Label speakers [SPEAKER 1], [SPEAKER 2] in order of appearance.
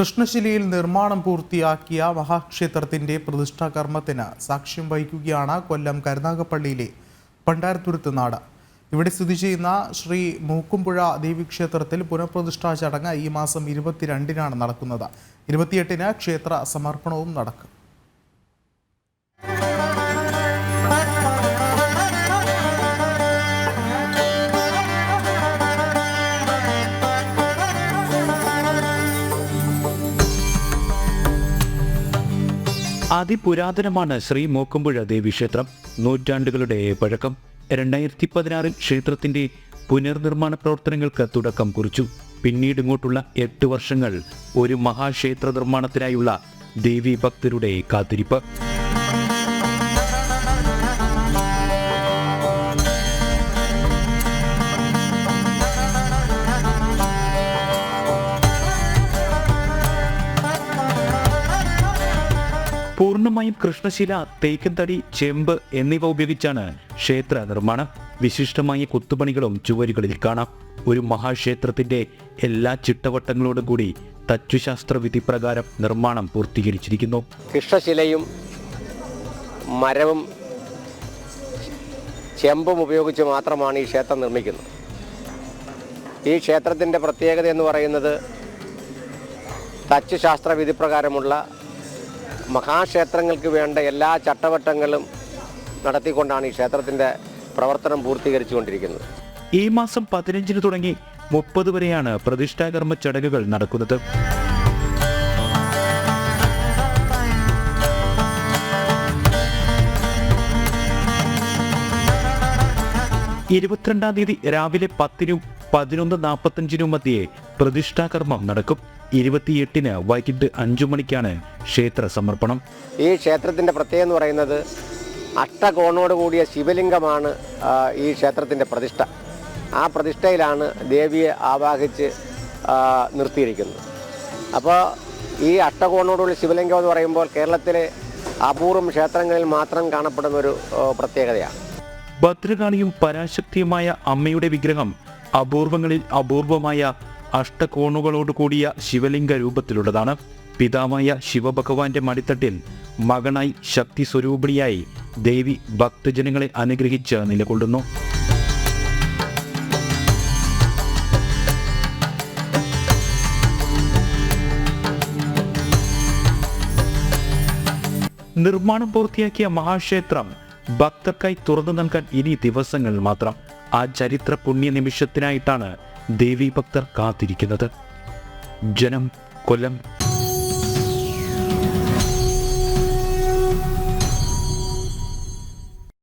[SPEAKER 1] കൃഷ്ണശിലയിൽ നിർമ്മാണം പൂർത്തിയാക്കിയ മഹാക്ഷേത്രത്തിന്റെ പ്രതിഷ്ഠാ കർമ്മത്തിന് സാക്ഷ്യം വഹിക്കുകയാണ് കൊല്ലം കരുനാഗപ്പള്ളിയിലെ പണ്ടാരത്തുരുത്ത് നാട്. ഇവിടെ സ്ഥിതി ചെയ്യുന്ന ശ്രീ മൂക്കുംപുഴ ദേവീക്ഷേത്രത്തിൽ പുനഃപ്രതിഷ്ഠാ ചടങ്ങ് ഈ മാസം ഇരുപത്തിരണ്ടിനാണ് നടക്കുന്നത്. ഇരുപത്തിയെട്ടിന് ക്ഷേത്ര സമർപ്പണവും നടക്കും.
[SPEAKER 2] അതിപുരാതനമാണ് ശ്രീ മൂക്കുമ്പുഴ ദേവീക്ഷേത്രം. നൂറ്റാണ്ടുകളുടെ പഴക്കം രണ്ടായിരത്തി പതിനാറിൽ ക്ഷേത്രത്തിന്റെ പുനർനിർമ്മാണ പ്രവർത്തനങ്ങൾക്ക് തുടക്കം കുറിച്ചു. പിന്നീട് ഇങ്ങോട്ടുള്ള എട്ട് വർഷങ്ങൾ ഒരു മഹാക്ഷേത്ര നിർമ്മാണത്തിനായുള്ള ദേവി ഭക്തരുടെ കാത്തിരിപ്പ്. പൂർണമായും കൃഷ്ണശില തേക്കന്തടി ചെമ്പ് എന്നിവ ഉപയോഗിച്ചാണ് ക്ഷേത്ര നിർമ്മാണം. വിശിഷ്ടമായ കൊത്തുപണികളും ചുവരുകളിൽ കാണാം. ഒരു മഹാക്ഷേത്രത്തിന്റെ എല്ലാ ചിട്ടവട്ടങ്ങളോടും കൂടി തച്ചുശാസ്ത്ര വിധി പ്രകാരം നിർമ്മാണം പൂർത്തീകരിച്ചിരിക്കുന്നു.
[SPEAKER 3] കൃഷ്ണശിലയും മരവും ചെമ്പും ഉപയോഗിച്ച് മാത്രമാണ് ഈ ക്ഷേത്രം നിർമ്മിക്കുന്നത്. ഈ ക്ഷേത്രത്തിന്റെ പ്രത്യേകത എന്ന് പറയുന്നത് തച്ചുശാസ്ത്ര വിധിപ്രകാരമുള്ള മഹാക്ഷേത്രങ്ങൾക്ക് വേണ്ട എല്ലാ ചട്ടവട്ടങ്ങളും നടത്തിക്കൊണ്ടാണ് ഈ ക്ഷേത്രത്തിന്റെ പ്രവർത്തനം പൂർത്തീകരിച്ചുകൊണ്ടിരിക്കുന്നത്.
[SPEAKER 2] ഈ മാസം പതിനഞ്ചിന് തുടങ്ങി മുപ്പത് വരെയാണ് പ്രതിഷ്ഠാകർമ്മ ചടങ്ങുകൾ നടക്കുന്നത്. ഇരുപത്തിരണ്ടാം തീയതി രാവിലെ പത്തിനും പതിനൊന്ന് നാൽപ്പത്തഞ്ചിനും മധ്യേ പ്രതിഷ്ഠാകർമ്മം നടക്കും. ഇരുപത്തിയെട്ടിന് വൈകിട്ട് അഞ്ചു മണിക്കാണ് ക്ഷേത്ര സമർപ്പണം.
[SPEAKER 3] ഈ ക്ഷേത്രത്തിന്റെ പ്രത്യേകത എന്ന് പറയുന്നത് അഷ്ടകോണോട് കൂടിയ ശിവലിംഗമാണ് ഈ ക്ഷേത്രത്തിന്റെ പ്രതിഷ്ഠ. ആ പ്രതിഷ്ഠയിലാണ് ദേവിയെ ആവാഹിച്ച് നിർത്തിയിരിക്കുന്നത്. അപ്പോൾ ഈ അഷ്ടകോണോടുള്ള ശിവലിംഗം എന്ന് പറയുമ്പോൾ കേരളത്തിലെ അപൂർവം ക്ഷേത്രങ്ങളിൽ മാത്രം കാണപ്പെടുന്ന ഒരു പ്രത്യേകതയാണ്.
[SPEAKER 2] ഭദ്രകാളിയും പരാശക്തിയുമായ അമ്മയുടെ വിഗ്രഹം അപൂർവങ്ങളിൽ അപൂർവമായ അഷ്ടകോണുകളോട് കൂടിയ ശിവലിംഗ രൂപത്തിലുള്ളതാണ്. പിതാവായ ശിവഭഗവാന്റെ മടിത്തട്ടിൽ മകനായി ശക്തി സ്വരൂപിണിയായി ദേവി ഭക്തജനങ്ങളെ അനുഗ്രഹിച്ച് നിലകൊള്ളുന്നു. നിർമ്മാണം പൂർത്തിയാക്കിയ മഹാക്ഷേത്രം ഭക്തർക്കായി തുറന്നു നൽകാൻ ഇനി ദിവസങ്ങൾ മാത്രം. ആ ചരിത്ര പുണ്യ നിമിഷത്തിനായിട്ടാണ് ദേവീ ഭക്തർ കാത്തിരിക്കുന്നത്. ജനം കൊല്ലം